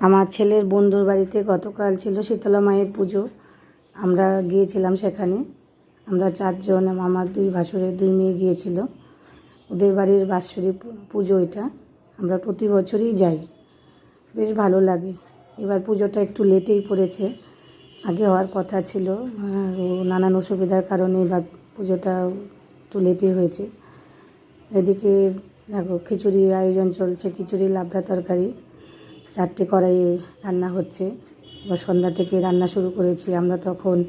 আমার ছেলের বন্ধুর বাড়িতে গতকাল ছিল শীতলা মায়ের পুজো। আমরা গিয়েছিলাম সেখানে। আমরা চারজন আমার দুই ভাসুরের দুই মেয়ে গিয়েছিল। ওদের বাড়ির বাৎসরিক পুজো এটা। আমরা প্রতি বছরই যাই। বেশ ভালো লাগে। এবার পুজোটা একটু লেটেই পড়েছে। আগে হওয়ার কথা ছিল। নানান অসুবিধার কারণে এবার পুজোটা একটু লেটে হয়েছে। এদিকে দেখো খিচুড়ির আয়োজন চলছে, খিচুড়ি, লাবড়া তরকারি, চারটে কড়াই রান্না হচ্ছে। এবার সন্ধ্যা থেকে রান্না শুরু করেছি। আমরা তখন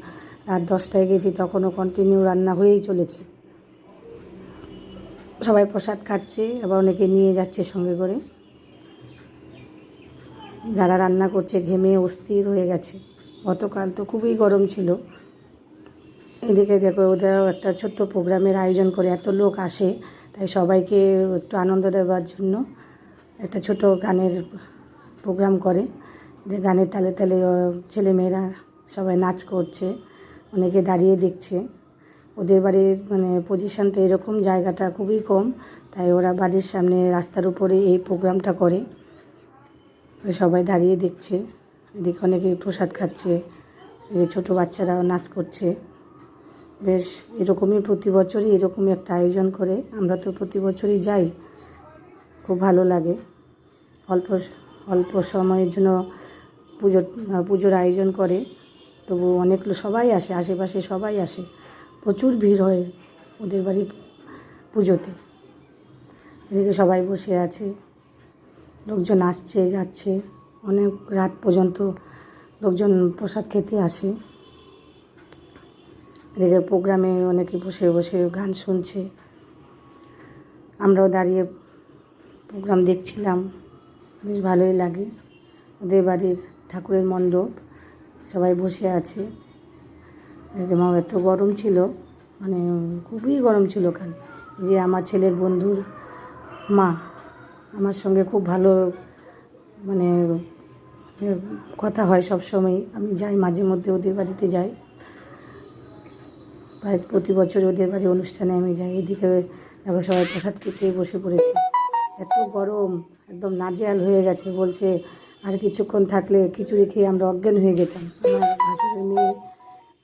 রাত দশটায় গেছি, তখনও কন্টিনিউ রান্না হয়েই চলেছে। সবাই প্রসাদ খাচ্ছে, আবার অনেকে নিয়ে যাচ্ছে সঙ্গে করে। যারা রান্না করছে ঘেমে অস্থির হয়ে গেছে। গতকাল তো খুবই গরম ছিল। এদিকে দেখো ওদেরও একটা ছোট্ট প্রোগ্রামের আয়োজন করে, এত লোক আসে। তাই সবাইকে একটু আনন্দ দেওয়ার জন্য একটা ছোট গানের প্রোগ্রাম করে। যে গানের তালে তালে ছেলেমেয়েরা সবাই নাচ করছে, অনেকে দাঁড়িয়ে দেখছে। ওদের বাড়ির মানে পজিশানটা এরকম জায়গাটা খুবই কম, তাই ওরা বাড়ির সামনে রাস্তার উপরে এই প্রোগ্রামটা করে। সবাই দাঁড়িয়ে দেখছে, এদিকে অনেকে প্রসাদ খাচ্ছে ছোটো বাচ্চারাও নাচ করছে। বেশ এরকমই প্রতি বছরই এরকমই একটা আয়োজন করে। আমরা তো প্রতি বছরই যাই। খুব ভালো লাগে। অল্প অল্প সময়ের জন্য পুজো পুজোর আয়োজন করে। তবু অনেক লোক সবাই আসে, আশেপাশে সবাই আসে। প্রচুর ভিড় হয় ওদের বাড়ি পুজোতে। এদিকে সবাই বসে আছে। লোকজন আসছে, যাচ্ছে। অনেক রাত পর্যন্ত লোকজন প্রসাদ খেতে আসে। এদিকে প্রোগ্রামে অনেকে বসে বসে গান শুনছে। আমরাও দাঁড়িয়ে প্রোগ্রাম দেখছিলাম। বেশ ভালোই লাগে। ওদের বাড়ির ঠাকুরের মণ্ডপ, সবাই বসে আছে। মা, এত গরম ছিল। মানে খুবই গরম ছিল কাল। যে আমার ছেলের বন্ধুর মা, আমার সঙ্গে খুব ভালো মানে কথা হয় সব সময় আমি যাই মাঝে মধ্যে ওদের বাড়িতে যাই। প্রায় প্রতি বছর ওদের বাড়ি অনুষ্ঠানে আমি যাই। এদিকে দেখো সবাই প্রসাদ খেতে বসে পড়েছে। এত গরম, একদম নাজেহাল হয়ে গেছে। বলছে, আর কিছুক্ষণ থাকলে খিচুড়ি খেয়ে আমরা অজ্ঞান হয়ে যেতাম। আমার ভাসুরের মেয়ে,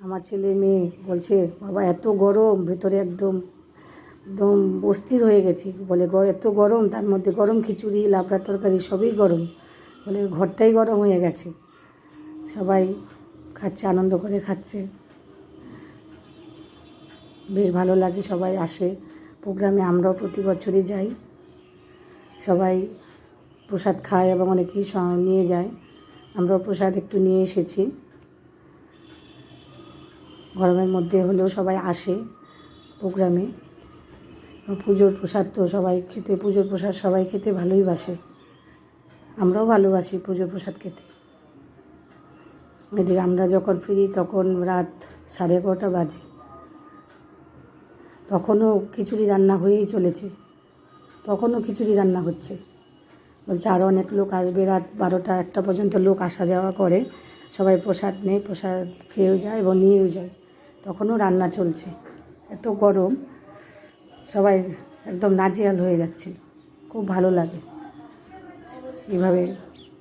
আমার ছেলে মেয়ে বলছে, বাবা, এত গরম, ভেতরে একদম একদম অস্থির হয়ে গেছি। বলে এত গরম, তার মধ্যে গরম খিচুড়ি লাবড়া তরকারি, সবই গরম। বলে, ঘরটাই গরম হয়ে গেছে। সবাই খাচ্ছে, আনন্দ করে খাচ্ছে। বেশ ভালো লাগে সবাই আসে। প্রোগ্রামে আমরাও প্রতি বছরই যাই। সবাই প্রসাদ খায় এবং অনেকেই নিয়ে যায়। আমরাও প্রসাদ একটু নিয়ে এসেছি। গরমের মধ্যে হলেও সবাই আসে প্রোগ্রামে। পুজোর প্রসাদ তো সবাই খেতে, পুজোর প্রসাদ সবাই খেতে ভালোই বাসে। আমরাও ভালোবাসি পুজোর প্রসাদ খেতে। এদিকে আমরা যখন ফিরি তখন রাত সাড়ে এগারোটা বাজে। তখনও খিচুড়ি রান্না হয়েই চলেছে। তখনও খিচুড়ি রান্না হচ্ছে। বলছে আরও অনেক লোক আসবে, রাত বারোটা একটা পর্যন্ত লোক আসা যাওয়া করে। সবাই প্রসাদ নেয়, প্রসাদ খেয়েও যায় এবং নিয়েও যায়। তখনও রান্না চলছে। এত গরম, সবাই একদম নাজেহাল হয়ে যাচ্ছিল খুব ভালো লাগে। এভাবে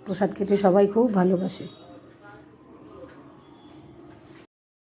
প্রসাদ খেতে সবাই খুব ভালোবাসে।